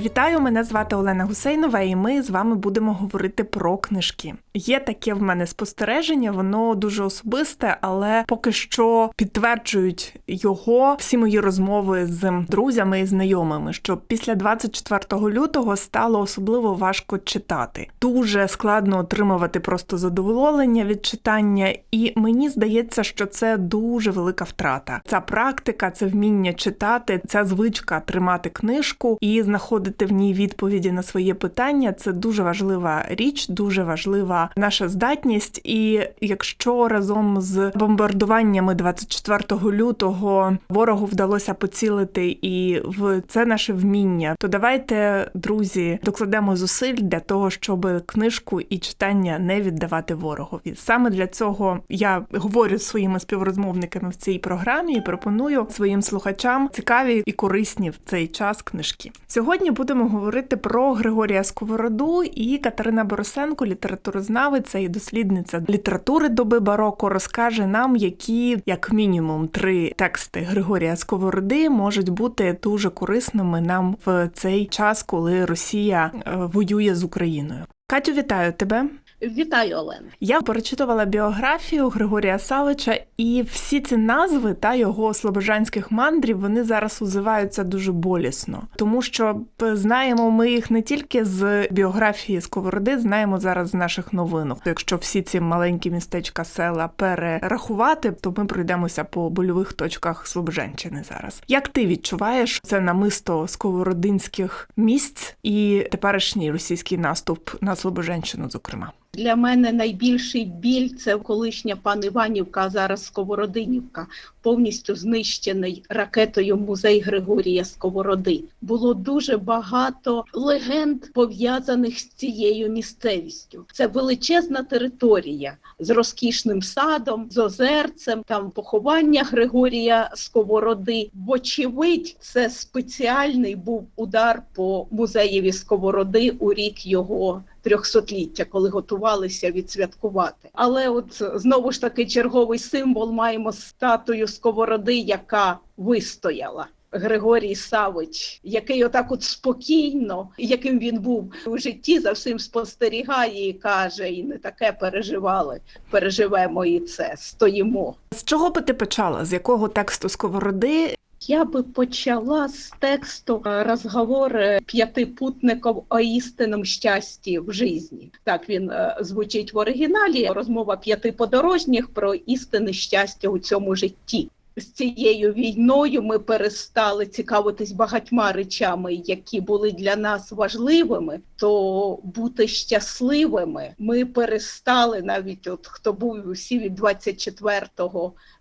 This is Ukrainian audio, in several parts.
Вітаю, мене звати Олена Гусейнова, і ми з вами будемо говорити про книжки. Є таке в мене спостереження, воно дуже особисте, але поки що підтверджують його всі мої розмови з друзями і знайомими, що після 24 лютого стало особливо важко читати. Дуже складно отримувати просто задоволення від читання, і мені здається, що це дуже велика втрата. Ця практика, це вміння читати, ця звичка тримати книжку і знаходити в ній відповіді на своє питання. Це дуже важлива річ, дуже важлива наша здатність. І якщо разом з бомбардуваннями 24 лютого ворогу вдалося поцілити і в це наше вміння, то давайте, друзі, докладемо зусиль для того, щоб книжку і читання не віддавати ворогові. Саме для цього я говорю з своїми співрозмовниками в цій програмі і пропоную своїм слухачам цікаві і корисні в цей час книжки. Сьогодні будемо говорити про Григорія Сковороду і Катерина Боросенко, літературознавиця і дослідниця літератури доби бароко, розкаже нам, які як мінімум три тексти Григорія Сковороди можуть бути дуже корисними нам в цей час, коли Росія е, воює з Україною. Катю, вітаю тебе. Вітаю, Олена. Я перечитувала біографію Григорія Савича, і всі ці назви та його слобожанських мандрів вони зараз узиваються дуже болісно, тому що знаємо ми їх не тільки з біографії Сковороди, знаємо зараз з наших новинок. Якщо всі ці маленькі містечка села перерахувати, то ми пройдемося по больових точках Слобожанщини зараз. Як ти відчуваєш це намисто сковородинських місць і теперішній російський наступ на Слобожанщину, зокрема? Для мене найбільший біль це колишня пан Іванівка, а зараз Сковородинівка, повністю знищений ракетою музей Григорія Сковороди. Було дуже багато легенд пов'язаних з цією місцевістю. Це величезна територія з розкішним садом, з озерцем, там поховання Григорія Сковороди. Вочевидь, це спеціальний був удар по музеєві Сковороди у рік його. Трьохсотліття, коли готувалися відсвяткувати, але от знову ж таки черговий символ маємо статую сковороди, яка вистояла. Григорій Савич, який отак от спокійно, яким він був у житті, за всім спостерігає і каже: і не таке переживали. Переживемо і це, стоїмо. З чого би ти почала? З якого тексту сковороди? Я би почала з тексту розговор п'яти путників о істинному щасті в житті. Так він звучить в оригіналі. Розмова п'яти подорожніх про істинне щастя у цьому житті. З цією війною ми перестали цікавитись багатьма речами, які були для нас важливими. То бути щасливими ми перестали навіть, от хто був усі від 24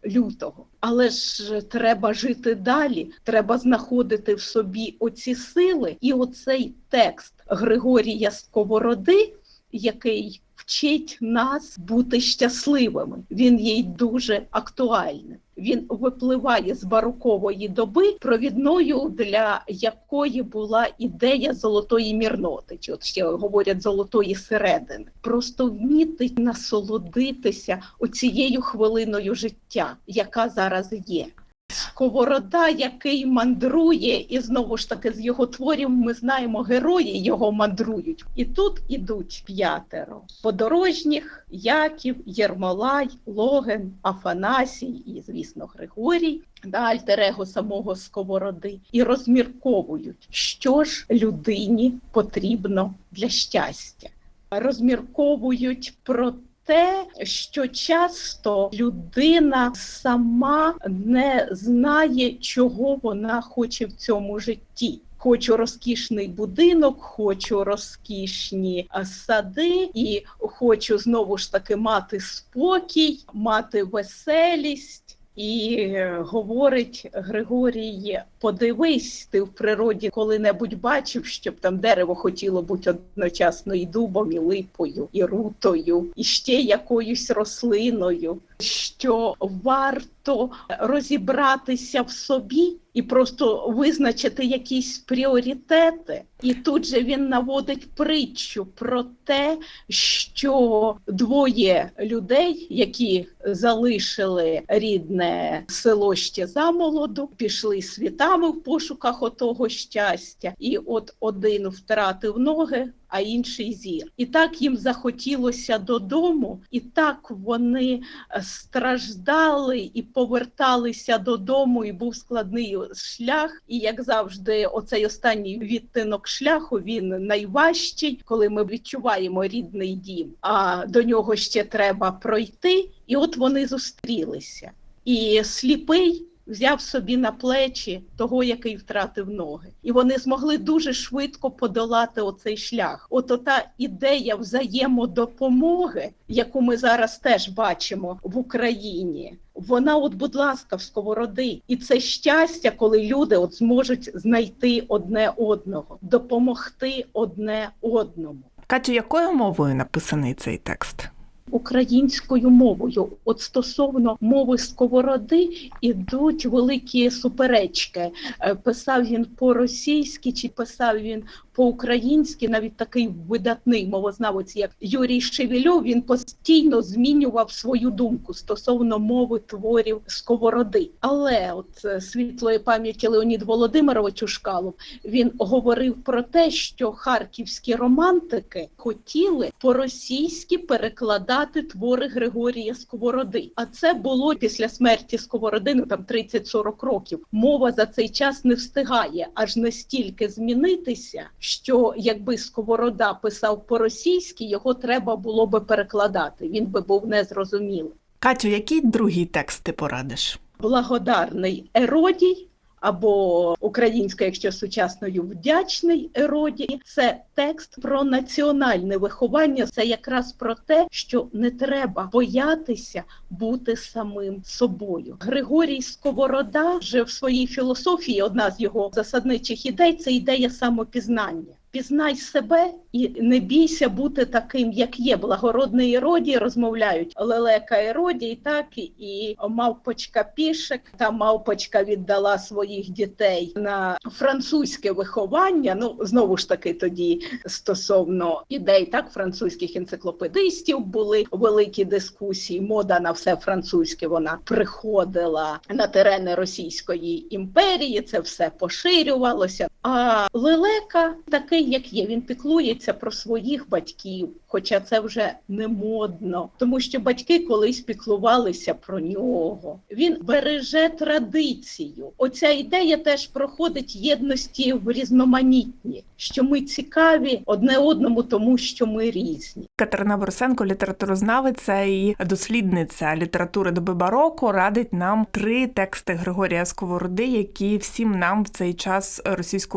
лютого. Але ж треба жити далі. Треба знаходити в собі оці сили, і оцей текст Григорія Сковороди, який вчить нас бути щасливими. Він є дуже актуальним. Він випливає з барокової доби, провідною для якої була ідея золотої мірноти, чи от ще говорять золотої середини. Просто вміти насолодитися оцією хвилиною життя, яка зараз є. Сковорода, який мандрує, і знову ж таки з його творів ми знаємо, герої його мандрують. І тут ідуть п'ятеро подорожніх: Яків, Єрмолай, Логен, Афанасій і, звісно, Григорій, да, альтерего самого Сковороди, і розмірковують, що ж людині потрібно для щастя. Розмірковують про те, що часто людина сама не знає, чого вона хоче в цьому житті. Хочу розкішний будинок, хочу розкішні сади, і хочу знову ж таки мати спокій, мати веселість. І говорить Григорій: подивись, ти в природі коли-небудь бачив, щоб там дерево хотіло бути одночасно і дубом, і липою, і рутою, і ще якоюсь рослиною. Що варто розібратися в собі і просто визначити якісь пріоритети. І тут же він наводить притчу про те, що двоє людей, які залишили рідне село ще замолоду, пішли світами в пошуках отого щастя, і от один втратив ноги, а інший зір. І так їм захотілося додому, і так вони е, страждали і поверталися додому, і був складний шлях. І як завжди, оцей останній відтинок шляху він найважчий, коли ми відчуваємо рідний дім. А до нього ще треба пройти. І от вони зустрілися. І сліпий взяв собі на плечі того, який втратив ноги, і вони змогли дуже швидко подолати оцей шлях. От ота ідея взаємодопомоги, яку ми зараз теж бачимо в Україні. Вона, от, будь ласка, в сковороди, і це щастя, коли люди от зможуть знайти одне одного, допомогти одне одному. Катю, якою мовою написаний цей текст? Українською мовою. От стосовно мови сковороди ідуть великі суперечки. Е, Писав він по-російськи чи писав він по-українськи, навіть такий видатний мовознавець, як Юрій Шевельов, він постійно змінював свою думку стосовно мови творів сковороди. Але от е, світлої пам'яті Леонід Володимирович Ушкалов він говорив про те, що харківські романтики хотіли по-російськи перекладати твори Григорія Сковороди. А це було після смерті Сковороди, ну там 30-40 років. Мова за цей час не встигає аж настільки змінитися, що якби Сковорода писав по-російськи, його треба було би перекладати. Він би був незрозумілий. Катю, який другий текст ти порадиш? Благодарний еродій. Або українська, якщо сучасною вдячний Еродії, це текст про національне виховання. Це якраз про те, що не треба боятися бути самим собою. Григорій Сковорода вже в своїй філософії одна з його засадничих ідей це ідея самопізнання. Пізнай себе і не бійся бути таким, як є. Благородний Іродій розмовляють лелека Іродій, так і мавпочка пішек. Та мавпочка віддала своїх дітей на французьке виховання. Ну знову ж таки, тоді стосовно ідей, так французьких енциклопедистів були великі дискусії. Мода на все французьке вона приходила на терени Російської імперії. Це все поширювалося. А лелека такий, як є, він піклується про своїх батьків, хоча це вже не модно, тому що батьки колись піклувалися про нього. Він береже традицію. Оця ідея теж проходить єдності в різноманітні, що ми цікаві одне одному, тому що ми різні. Катерина Борисенко, літературознавиця і дослідниця літератури доби бароко, радить нам три тексти Григорія Сковороди, які всім нам в цей час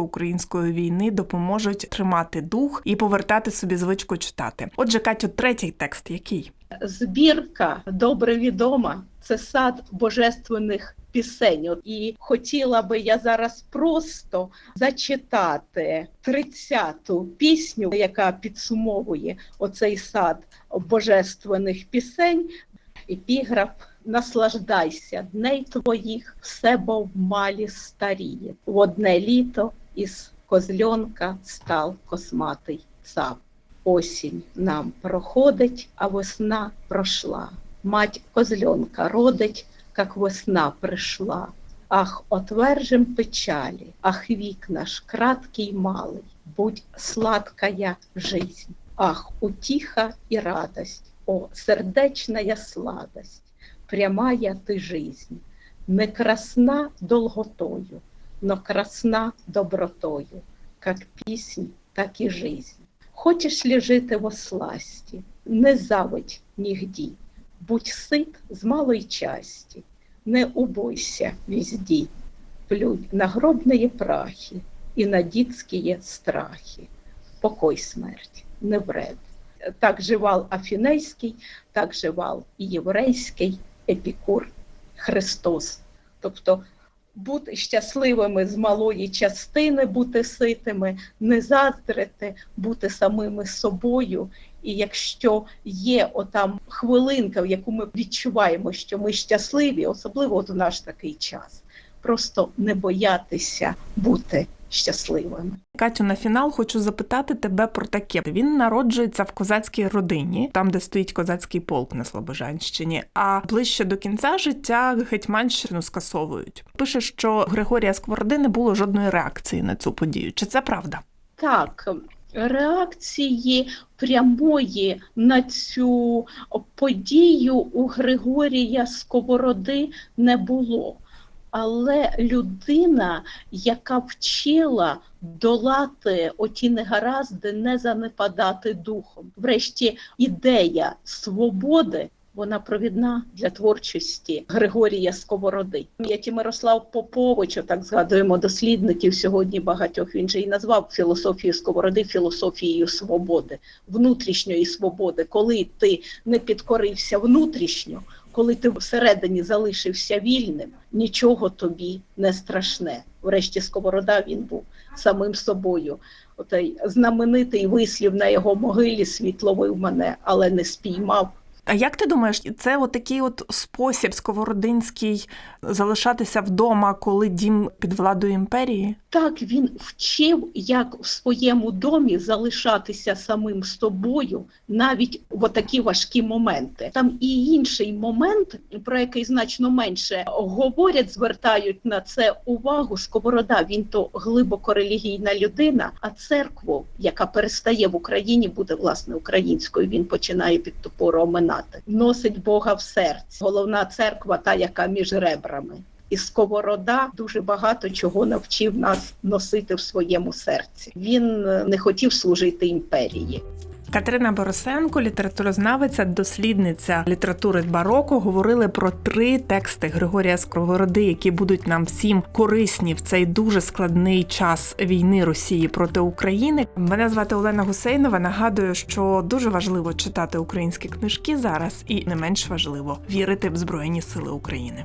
російсько-української війни допоможуть тримати дух і повертати собі звичку читати. Отже, Катю, третій текст який? Збірка добре відома. Це сад божественних пісень. І хотіла би я зараз просто зачитати 30-ту пісню, яка підсумовує оцей сад божественних пісень. Епіграф наслаждайся дней твоїх, все бо в малі старіє. В одне літо із козльонка став косматий цап. Осінь нам проходить, а весна пройшла. Мать козльонка родить, как весна пришла. Ах, отвержем печали, ах, вік наш краткий малый, будь сладкая жизнь, ах, утиха и радость, о, сердечная сладость, прямая ты жизнь, не красна долготою, но красна добротою, как піснь, так і жизнь. Хочеш ли жити во сласті, не завидь нігді, будь сит з малої часті, не убойся везді, плюнь на гробные прахи і на дітські страхи. Покой смерть, не вред. Так живав Афінейський, так живав і єврейський епікур Христос. Тобто бути щасливими з малої частини, бути ситими, не заздрити, бути самими собою. І якщо є отам хвилинка, в яку ми відчуваємо, що ми щасливі, особливо от у наш такий час, просто не боятися бути щасливими. Катю, на фінал хочу запитати тебе про таке. Він народжується в козацькій родині, там, де стоїть козацький полк на Слобожанщині. А ближче до кінця життя гетьманщину скасовують. Пише, що Григорія Сковороди не було жодної реакції на цю подію. Чи це правда? Так, реакції прямої на цю подію у Григорія Сковороди не було. Але людина, яка вчила долати оті негаразди, не занепадати духом. Врешті ідея свободи. Вона провідна для творчості Григорія Сковороди. Як і Мирослав Попович, так згадуємо дослідників сьогодні багатьох. Він же і назвав філософію Сковороди філософією свободи, внутрішньої свободи, коли ти не підкорився внутрішньо, коли ти всередині залишився вільним, нічого тобі не страшне. Врешті Сковорода він був самим собою. Отой знаменитий вислів на його могилі світ ловив мене, але не спіймав. А як ти думаєш, це от такий от спосіб сковородинський залишатися вдома, коли дім під владою імперії? Так він вчив, як в своєму домі залишатися самим собою навіть в такі важкі моменти. Там і інший момент, про який значно менше говорять, звертають на це увагу. Сковорода він то глибоко релігійна людина, а церкву, яка перестає в Україні, буде власне українською. Він починає під топору оминати. Носить Бога в серці. Головна церква, та яка між ребрами. І Сковорода дуже багато чого навчив нас носити в своєму серці. Він е, не хотів служити імперії. Катерина Борисенко, літературознавиця, дослідниця літератури бароко, говорили про три тексти Григорія Сковороди, які будуть нам всім корисні в цей дуже складний час війни Росії проти України. Мене звати Олена Гусейнова. Нагадую, що дуже важливо читати українські книжки зараз, і не менш важливо вірити в Збройні Сили України.